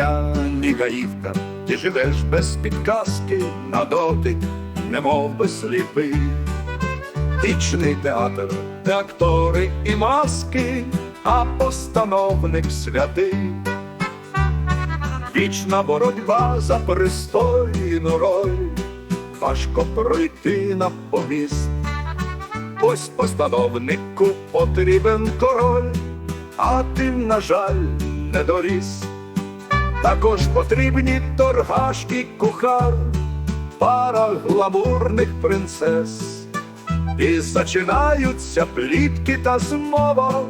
гаївка, ти живеш без підказки, на дотик, немов би сліпий. Вічний театр, де актори і маски, а постановник святий. Вічна боротьба за пристойну роль, важко пройти на поміст. Ось постановнику потрібен король, а ти, на жаль, не доріс. Також потрібні торгаш і кухар, пара гламурних принцес. І зачинаються плітки та змова,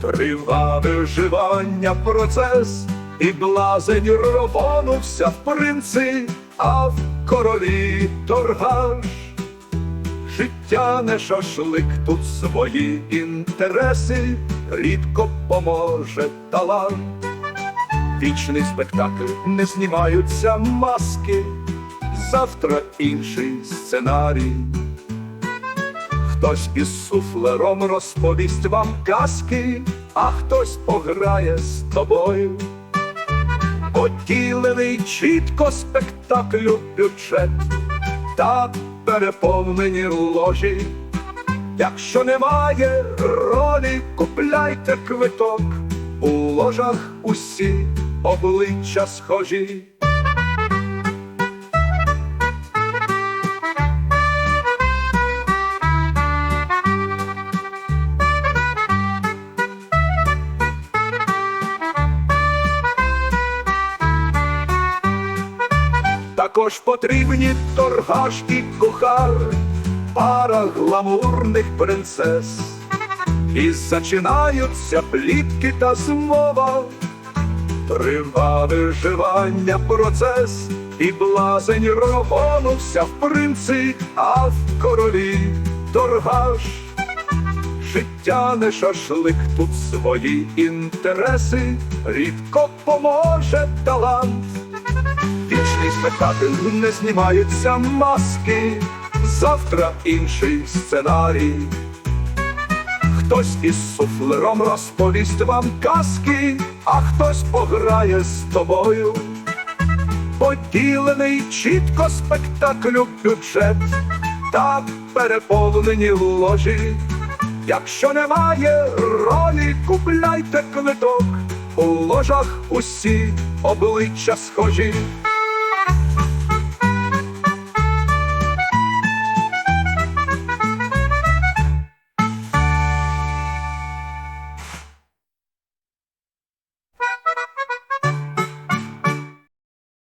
триває вживання процес, і блазень робонувся в принци, а в королі торгаш. Життя не шашлик, тут свої інтереси, рідко поможе талант. Вічний спектакль не знімаються маски, завтра інший сценарій. Хтось із суфлером розповість вам казки, а хтось пограє з тобою. Поділений чітко спектаклю бюджет та переповнені ложі. Якщо немає ролі, купляйте квиток, у ложах усі обличчя схожі. Також потрібні торгаш і кухар, пара гламурних принцес. І зачинаються плітки та змова, трива виживання процес, і блазень робонувся в принци, а в королі торгаш. Життя не шашлик, тут свої інтереси, рідко поможе талант. Вічний спектакль не знімаються маски, завтра інший сценарій. Хтось із суфлером розповість вам казки, а хтось пограє з тобою. Поділений чітко спектаклю бюджет та переповнені ложі. Якщо немає ролі, купляйте квиток, у ложах усі обличчя схожі.